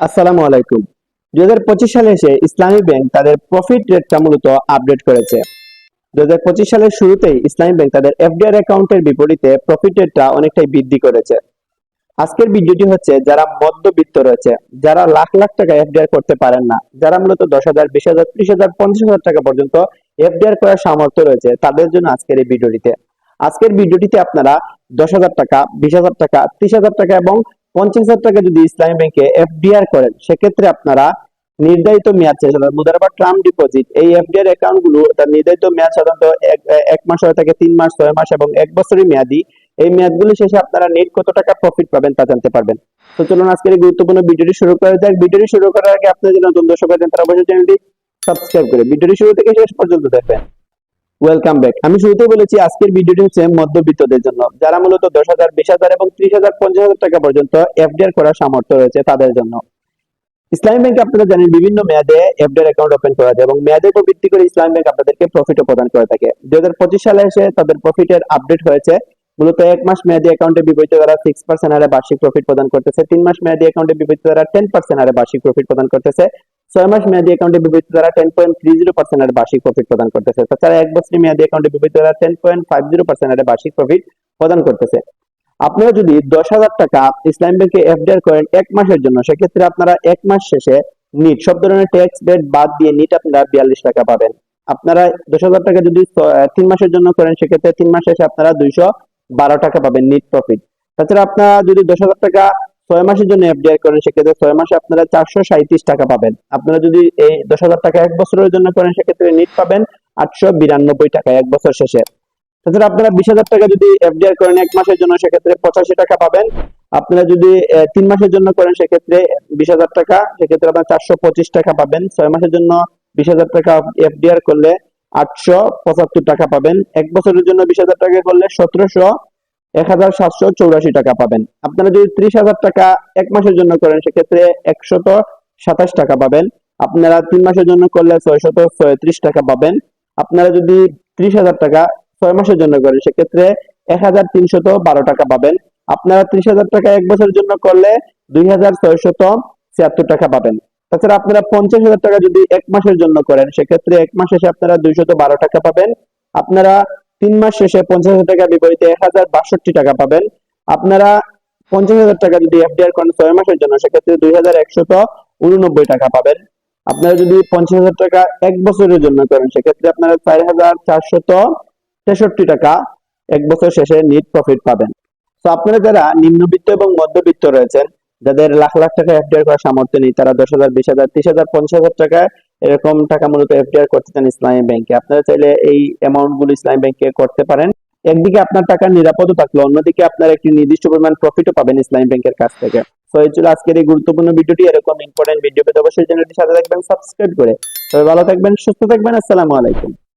আসসালামু আলাইকুম। দুই হাজার পঁচিশ সালে এসে ইসলামী ব্যাংক তাদের প্রফিট রেটটা মূলত আপডেট করেছে। দুই হাজার পঁচিশ সালের শুরুতেই ইসলামী ব্যাংক তাদের এফডিআর অ্যাকাউন্টের বিপরীতে প্রফিট রেটটা অনেকটাই বৃদ্ধি করেছে। আজকের ভিডিওটি হচ্ছে যারা মধ্যবিত্ত রয়েছে, যারা লাখ লাখ টাকা এফডিআর করতে পারেন না, যারা মূলত দশ হাজার, বিশ হাজার, ত্রিশ হাজার, পঞ্চাশ হাজার টাকা পর্যন্ত এফডিআর করার সামর্থ্য রয়েছে তাদের জন্য আজকের এই ভিডিওটিতে। আজকের ভিডিওটিতে আপনারা দশ হাজার টাকা, বিশ হাজার টাকা, ত্রিশ হাজার টাকা এবং পঞ্চাশ হাজার টাকা যদি ইসলামী ব্যাংকে এফডিআর করেন, সেক্ষেত্রে আপনারা নির্ধারিত মেয়াদ চাই মুদার বা টার্ম ডিপোজিট, এই এফডিআর অ্যাকাউন্টগুলো তার নির্ধারিত মেয়াদ সাধারণত এক- মাস হয়ে থাকে, তিন মাস, ছয় মাস এবং এক বছরের মেয়াদি। এই মেয়াদগুলো শেষে আপনারা নেট কত টাকা প্রফিট পাবেন তা জানতে পারবেন। তো চলুন আজকের এই গুরুত্বপূর্ণ ভিডিওটি শুরু করা যাক। ভিডিওটি শুরু করার আগে আপনাদের নতুন দর্শক আছেন, তারা অবশ্যই চ্যানেলটি সাবস্ক্রাইব করে। ভিডিওটি শুরু থেকে শেষ পর্যন্ত দেখবেন। ওয়েলকাম ব্যাক আমি শুরুতেই বলেছি, আজকের ভিডিওটি হচ্ছে মধ্যবিত্তদের জন্য, যারা মূলত দশ হাজার, বিশ হাজার এবং ত্রিশ হাজার, পঞ্চাশ হাজার টাকা পর্যন্ত এফডিআর করার সামর্থ্য রয়েছে তাদের জন্য। ইসলামী ব্যাংকে আপনারা জানেন, বিভিন্ন মেয়াদে এফডিআর অ্যাকাউন্ট ওপেন করা যায় এবং মেয়াদের উপর ভিত্তি করে ইসলামী ব্যাংক আপনাদেরকে প্রফিটও প্রদান করে থাকে। দুই হাজার পঁচিশ সালে এসে তাদের প্রফিটের আপডেট হয়েছে। মূলত এক মাস মেয়াদি অ্যাকাউন্টের বিপরীতে তারা সিক্স পার্সেন্ট হারে বার্ষিক প্রফিট প্রদান করতেছে। তিন মাস মেয়াদি অ্যাকাউন্টের বিপরীতে তারা টেন পার্সেন্ট হারে বার্ষিক প্রফিট প্রদান করতেছে। ছয় মাস মেয়াদি অ্যাকাউন্টের বিপরীতে তারা ten point three zero percent হারে বার্ষিক প্রফিট প্রদান করতেছে। তাছাড়া এক বছর মেয়াদি অ্যাকাউন্টের বিপরীতে তারা ten point five zero percent হারে বার্ষিক প্রফিট প্রদান করতেছে। আপনারা যদি দশ হাজার টাকা ইসলাম ব্যাংকে এফডিআর করেন এক মাসের জন্য, সেক্ষেত্রে আপনারা এক মাস শেষে নিট সব ধরনের ট্যাক্স বেড বাদ দিয়ে নিট আপনারা বিয়াল্লিশ টাকা পাবেন। আপনারা দশ হাজার টাকা যদি তিন মাসের জন্য করেন, সেক্ষেত্রে তিন মাস শেষে আপনারা দুইশো বারো টাকা পাবেন নিট প্রফিট তাছাড়া আপনারা যদি দশ হাজার টাকা ছয় মাসের জন্য এফডিআই করেন, সেক্ষেত্রে ছয় মাসে আপনারা চারশো সাঁত্রিশ টাকা পাবেন। আপনারা যদি এই দশ হাজার টাকা এক বছরের জন্য করেন, সেক্ষেত্রে নিট পাবেন আটশো বিরানব্বই টাকা এক বছর শেষে। তাছাড়া আপনারা বিশ হাজার টাকা যদি এফডিআর করেন এক মাসের জন্য, সেক্ষেত্রে পঁচাশি টাকা পাবেন। আপনারা যদি তিন মাসের জন্য করেন, সেক্ষেত্রে বিশ হাজার টাকা, সেক্ষেত্রে আপনার চারশো পঁচিশ টাকা পাবেন। ছয় মাসের জন্য বিশ হাজার টাকা এফডিআর করলে আটশো পঁচাত্তর টাকা পাবেন। এক বছরের জন্য বিশ হাজার টাকা করলে সতেরোশো এক হাজার সাতশো চৌরাশি টাকা পাবেন। আপনারা যদি ত্রিশ হাজার টাকা এক মাসের জন্য করেন, সেক্ষেত্রে একশত সাতাশ টাকা পাবেন। আপনারা তিন মাসের জন্য করলে ছয়শত ছয়ত্রিশ টাকা পাবেন। আপনারা যদি ত্রিশ হাজার টাকা ছয় মাসের জন্য করেন, সেক্ষেত্রে এক হাজার তিনশত বারো টাকা পাবেন। আপনারা ত্রিশ হাজার টাকা এক বছরের জন্য করলে দুই হাজার ছয়শত ছিয়াত্তর টাকা পাবেন। তাছাড়া আপনারা পঞ্চাশ হাজার টাকা যদি এক মাসের জন্য করেন, সেক্ষেত্রে এক মাস আপনারা দুইশত বারো টাকা পাবেন। আপনারা তিন মাস শেষে পঞ্চাশ হাজার টাকা বিপরীতে এক হাজার বাষট্টি টাকা পাবেন। আপনারা পঞ্চাশ হাজার টাকা যদি এফডিআর করেন ছয় মাসের জন্য, সেক্ষেত্রে দুই হাজার একশত উননব্বই টাকা পাবেন। আপনারা যদি পঞ্চাশ হাজার টাকা এক বছরের জন্য করেন, সেক্ষেত্রে আপনারা চার হাজার চারশত তেষট্টি টাকা এক বছর শেষে নিট প্রফিট পাবেন। তো আপনারা যারা নিম্নবিত্ত এবং মধ্যবিত্ত রয়েছেন, যাদের লাখ লাখ টাকা এফডিআর করার সামর্থ্য নেই, তারা দশ হাজার, বিশ হাজার, ত্রিশ হাজার, পঞ্চাশ হাজার টাকা এরকম টাকা মূলত এফডিআর করতে চান ইসলামী ব্যাংকে আপনারা চাইলে এই অ্যামাউন্টগুলো ইসলামী ব্যাংকে করতে পারেন। একদিকে আপনার টাকা নিরাপদও থাকল, অন্যদিকে আপনার একটি নির্দিষ্ট পরিমাণ প্রফিটও পাবেন ইসলামী ব্যাংকের কাছ থেকে। তো এই ছিল আজকের এই গুরুত্বপূর্ণ ভিডিওটি। এরকম ইম্পর্টেন্ট ভিডিও পেতে অবশ্যই চ্যানেলটি সাথে থাকবেন সাবস্ক্রাইব করে। তবে ভালো থাকবেন, সুস্থ থাকবেন। আসসালামু আলাইকুম।